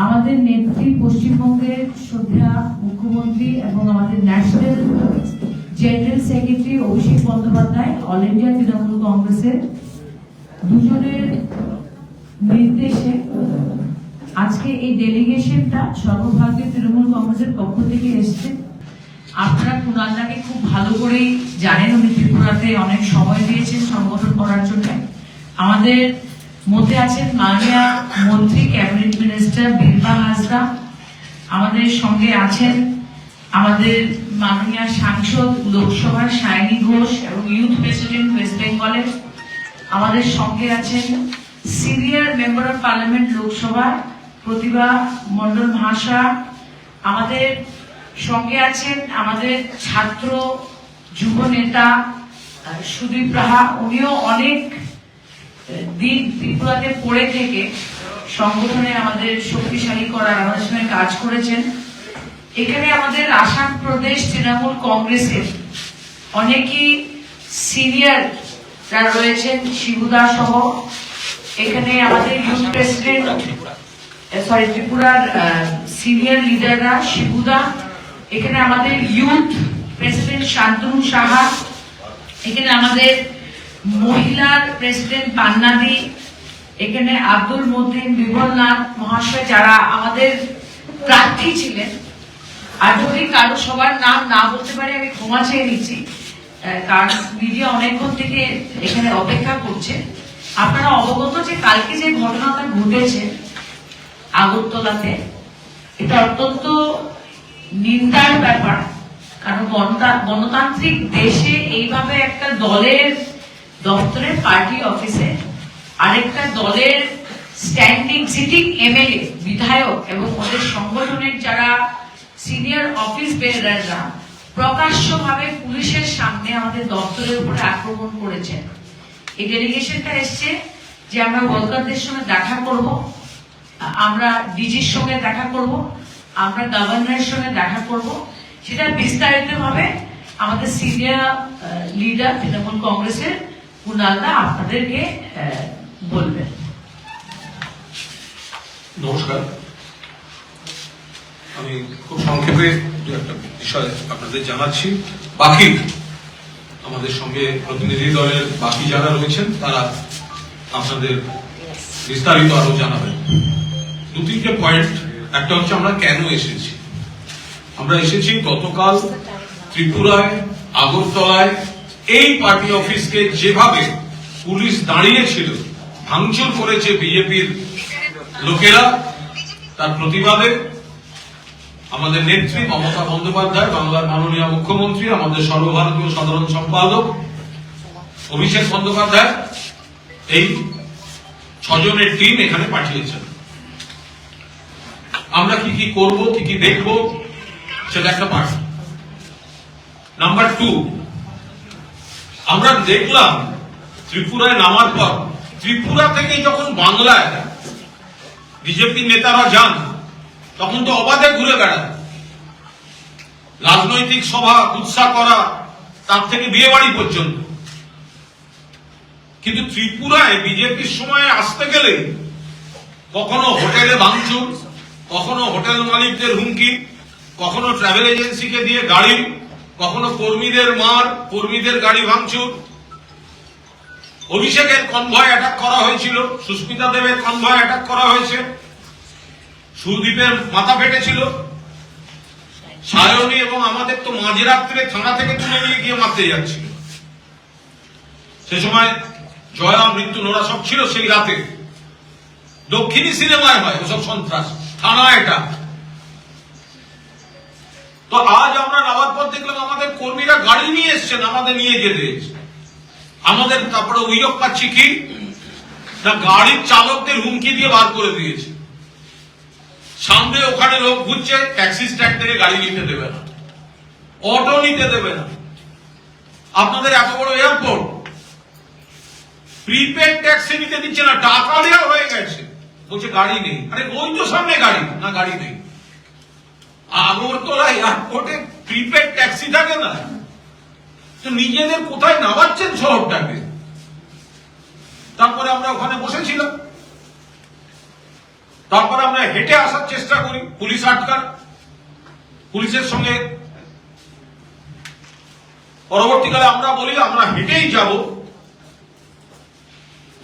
আমাদের নেত্রী পশ্চিমবঙ্গের শ্রদ্ধা মুখ্যমন্ত্রী এবং আমাদের national general secretary Abhishek Bandyopadhyay, all India Trinamool কংগ্রেসের দুজনের নির্দেশে আজকে এই ডেলিগেশনটা সর্বভারতীয় তৃণমূল কংগ্রেসের পক্ষ থেকে এসছে। আপনারা কুণালদাকে খুব ভালো করেই জানেন, উনি ত্রিপুরাতে অনেক সময় দিয়েছেন সংগঠন করার জন্য। আমাদের মধ্যে আছেন মাননীয় মন্ত্রী, ক্যাবিনেট মিনিস্টার বিরবা হাসদা আমাদের সঙ্গে আছেন আমাদের মাননীয় সাংসদ, লোকসভার সায়নী ঘোষ এবং ইউথ প্রেসিডেন্ট ওয়েস্ট বেঙ্গলের আমাদের সঙ্গে আছেন senior member of parliament Lok Sabha, Pratibha Mondal ভাষা। আমাদের সঙ্গে আছেন আমাদের ছাত্র, যুব নেতা, সুদীপ রাহা। উনিও অনেক দিন পড়ে থেকে সংগঠনে আমাদের শক্তিশালী করার আমাদের সঙ্গে কাজ করেছেন। এখানে আমাদের আসাম প্রদেশ তৃণমূল কংগ্রেসের সিনিয়র যারা রয়েছেন, শিবুদা সহ। এখানে আমাদের ইউথ প্রেসিডেন্ট সরি ত্রিপুরার সিনিয়র লিডাররা শিবুদা। এখানে আমাদের ইউথ প্রেসিডেন্ট শান্তনু সাহা। এখানে আমাদের মহিলার প্রেসিডেন্ট পান্নাদি এখানে আব্দুল মতিন বিমলনাথ মহাশয় যারা আমাদের প্রার্থী ছিলেন। আর যদি কারও সবার নাম না বলতে পারি, আমি ক্ষমা চেয়ে নিচ্ছি। কারণ মিডিয়া অনেকক্ষণ থেকে এখানে অপেক্ষা করছে। আপনারা অবগত যে কালকে যে ঘটনাটা ঘটেছে আগরতলাতে, এটা অত্যন্ত নিন্দার ব্যাপার। কারণ গণতা- গণতান্ত্রিক দেশে এইভাবে একটা দলের দপ্তরের পার্টি অফিসে আরেকটা দলের স্ট্যান্ডিং সিটিং এমএলএ বিধায়ক এবং ওদের সংগঠনের যারা সিনিয়র অফিস বেয়ারাররা প্রকাশ্যভাবে পুলিশের সামনে আমাদের দপ্তরের উপরে আক্রমণ করেছেন এই ডেলিগেশনটা এসছে যে আমরা ওয়ার্কারদের সঙ্গে দেখা করব, আমরা ডিজির সঙ্গে দেখা করব, আমরা গভর্নরের সঙ্গে দেখা করব। সেটা বিস্তারিতভাবে আমাদের সিনিয়র লিডার তৃণমূল কংগ্রেসের কুনালদা আপনাদেরকে বলবেন। নমস্কার। আমি খুব সংক্ষেপে একটা বিষয় আপনাদের জানাচ্ছি। বাকি আমাদের সঙ্গে প্রতিনিধি দলের বাকি যারা রয়েছেন, তারা আপনাদের বিস্তারিত আরও জানাবেন। দু তিনটে পয়েন্ট একটা হচ্ছে আমরা কেন এসেছি? আমরা এসেছি গতকাল ত্রিপুরায়, আগরতলায় এই পার্টি অফিসকে যেভাবে পুলিশ দাঁড়িয়েছিল, ভাঙচুর করেছে বিজেপির লোকেরা, তার প্রতিবাদে আমাদের নেত্রী মমতা বন্দ্যোপাধ্যায়, বাংলার মাননীয় মুখ্যমন্ত্রী, আমাদের সর্বভারতীয় সাধারণ সম্পাদক অভিষেক বন্দ্যোপাধ্যায় এই ছজনের টিম এখানে পাঠিয়েছেন। আমরা কি কি করব, কি কি দেখব, সেটা একটা পার্ট নাম্বার টু আমরা দেখলাম ত্রিপুরায় নামার পর, ত্রিপুরা থেকে যখন বাংলায় বিজেপি নেতারা যান, তখন তো অবাধে ঘুরে বেড়ায়। রাজনৈতিক সভা উৎসাহ করা, তার থেকে বিয়ে বাড়ি পর্যন্ত। কিন্তু ত্রিপুরায় বিজেপির সময় আসতে গেলে কখনো হোটেলে ভাঙচুর, কখনো হোটেল মালিকদের হুমকি, কখনো ট্রাভেল এজেন্সিকে দিয়ে গাড়ি কখনো কর্মীদের মার, কর্মীদের গাড়ি ভাঙচুর। অভিষেকের কনভয় অ্যাটাক করা হয়েছিল, সুস্মিতা দেবের কনভয় অ্যাটাক করা হয়েছে সুদীপের মাথা ফেটেছিল। সায়নী এবং আমাদের তো মাঝে রাত্রে থানা থেকে তুলে নিয়ে গিয়ে মারতে যাচ্ছিল। সে সময় জয়া, মৃত্যু, নোরা সব ছিল সেই রাতে। দক্ষিণী সিনেমায় হয় ওসব সন্ত্রাস, থানা এটা। তো আজ আমরা নামার পর দেখলাম, আমাদের কর্মীরা গাড়ি নিয়ে এসছেন, আমাদের নিয়ে যেতে আমাদের তারপরে অভিযোগ পাচ্ছি কি? না, গাড়ির চালকদের হুমকি দিয়ে বার করে দিয়েছে। সামনে ওখানে লোক ঘুরছে, ট্যাক্সি স্ট্যান্ড থেকে গাড়ি নিতে দেবে না। অটো নিতে দেবে না। আপনাদের এত বড় এয়ারপোর্ট। প্রিপেড ট্যাক্সি নিতে দিচ্ছে না, টাকা দেওয়া হয়ে গেছে। বলছে, গাড়ি নেই। আরে, ওই তো সামনে গাড়ি, না, গাড়ি নেই। আগরতলা এয়ারপোর্টে প্রিপেড ট্যাক্সি থাকে না। তো নিজেদের কোথায় নামাচ্ছেন শহরটাকে? তারপরে আমরা ওখানে বসেছিলাম। তারপর আমরা হেঁটে আসার চেষ্টা করি, পুলিশ আটকার পুলিশের সঙ্গে পরবর্তীকালে আমরা বলি, আমরা হেঁটেই যাব।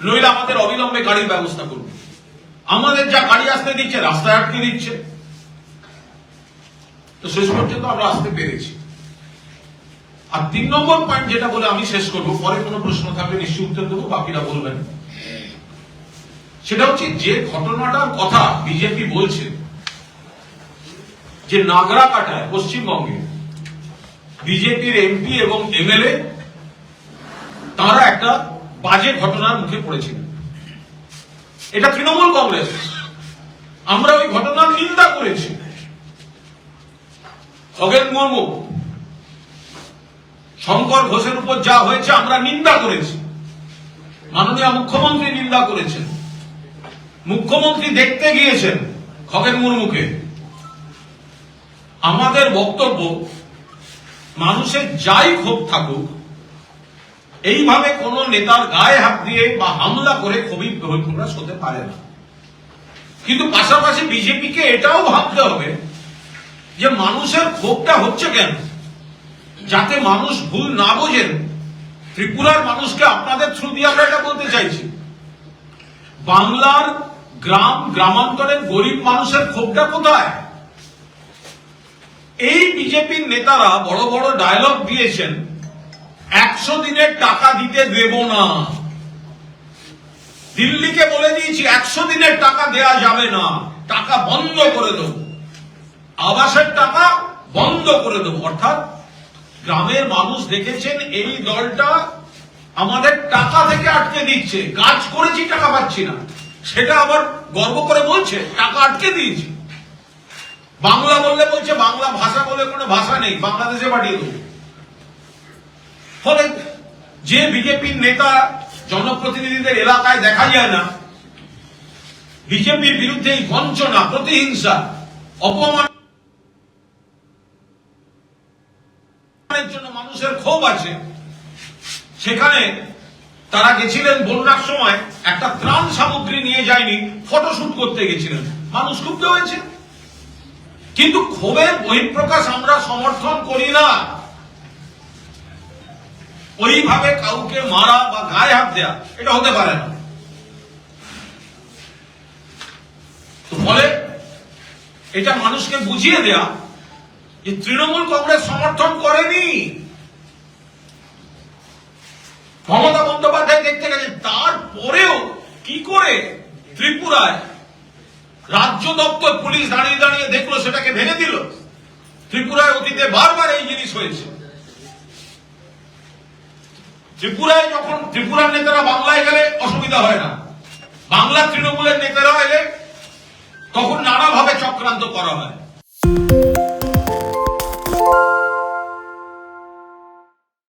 নইলে আমাদের অবিলম্বে গাড়ির ব্যবস্থা করবে। আমাদের যা গাড়ি আসতে দিচ্ছে, রাস্তায় আটকে দিচ্ছে। তো শেষ পর্যন্ত আমরা আসতে পেরেছি। আর তিন নম্বর পয়েন্ট যেটা বলে আমি শেষ করব, পরে কোনো প্রশ্ন থাকলে নিশ্চয়ই উত্তর দেবো, বাকিরা বলবেন। সেটা হচ্ছে যে ঘটনাটার কথা বিজেপি বলছে, যে নাগরা কাটায় পশ্চিমবঙ্গে বিজেপির এমপি এবং এমএলএ, তারা একটা বাজে ঘটনার মুখে পড়েছিলেন এটা তৃণমূল কংগ্রেস। আমরা ওই ঘটনার নিন্দা করেছি। খগেন মুর্মু, শঙ্কর ঘোষের উপর যা হয়েছে আমরা নিন্দা করেছি। মাননীয় মুখ্যমন্ত্রী নিন্দা করেছেন। মুখ্যমন্ত্রী দেখতে গিয়েছেন খগেন মুর্মুকে। আমাদের বক্তব্য, মানুষের যাই ক্ষোভ থাকুক, এইভাবে কোন নেতার গায়ে হাত দিয়ে বা হামলা করে ক্ষোভী প্রকাশ হতে পারে না। কিন্তু পাশাপাশি বিজেপিকে এটাও ভাবতে হবে যে মানুষের ক্ষোভটা হচ্ছে কেন? যাতে মানুষ ভুল না বোঝেন ত্রিপুরার মানুষকে আপনাদের থ্রু দিয়ে আমরা এটা বলতে চাইছি। বাংলার গ্রাম, গ্রামান্তরের গরিব মানুষের ক্ষোভটা কোথায়? এই বিজেপির নেতারা বড় বড় ডায়লগ দিয়েছেন, একশো দিনের টাকা দিতে দেব না। দিল্লিকে বলে দিয়েছি, একশো দিনের টাকা দেয়া যাবে না, টাকা বন্ধ করে দেব। আবাসের টাকা বন্ধ করে দেব। অর্থাৎ গ্রামের মানুষ দেখেছেন এই দলটা আমাদের টাকা থেকে আটকে দিচ্ছে। কাজ করেছি, টাকা পাচ্ছি না। সেটা আবার গর্ব করে বলছে, টাকা আটকে দিয়েছি। বাংলা বললে বলছে, বাংলা ভাষা বলে কোনো ভাষা নেই, বাংলাদেশে পাঠিয়ে দেবো। ফলে যে বিজেপির নেতা জনপ্রতিনিধিদের এলাকায় দেখা যায় না, বিজেপির বিরুদ্ধে এই বঞ্চনা, প্রতিহিংসা, অপমান জন্য মানুষের ক্ষোভ আছে। সেখানে তারা গেছিলেন বন্যার সময়, একটা ত্রাণ সামগ্রী নিয়ে যায়নি, ফটোশুট করতে গেছিলেন। মানুষ ক্ষুব্ধ হয়েছে। কিন্তু ক্ষোভের বহিঃপ্রকাশ আমরা সমর্থন করি না। ওইভাবে কাউকে মারা বা গায়ে হাত দেয়া, এটা হতে পারে না। ফলে এটা মানুষকে বুঝিয়ে দেয়া যে তৃণমূল কংগ্রেস সমর্থন করেনি। মমতা বন্দ্যোপাধ্যায় দেখতে গেছে তারপরেও কি করে ত্রিপুরায় রাজ্য দপ্তর পুলিশ দাঁড়িয়ে দাঁড়িয়ে দেখল, সেটাকে ভেঙে দিল? ত্রিপুরায় অতীতে বারবার এই জিনিস হয়েছে। ত্রিপুরায় যখন ত্রিপুরার নেতারা বাংলায় গেলে অসুবিধা হয় না। বাংলা তৃণমূলের নেতারা এলে তখন নানাভাবে চক্রান্ত করা হয়।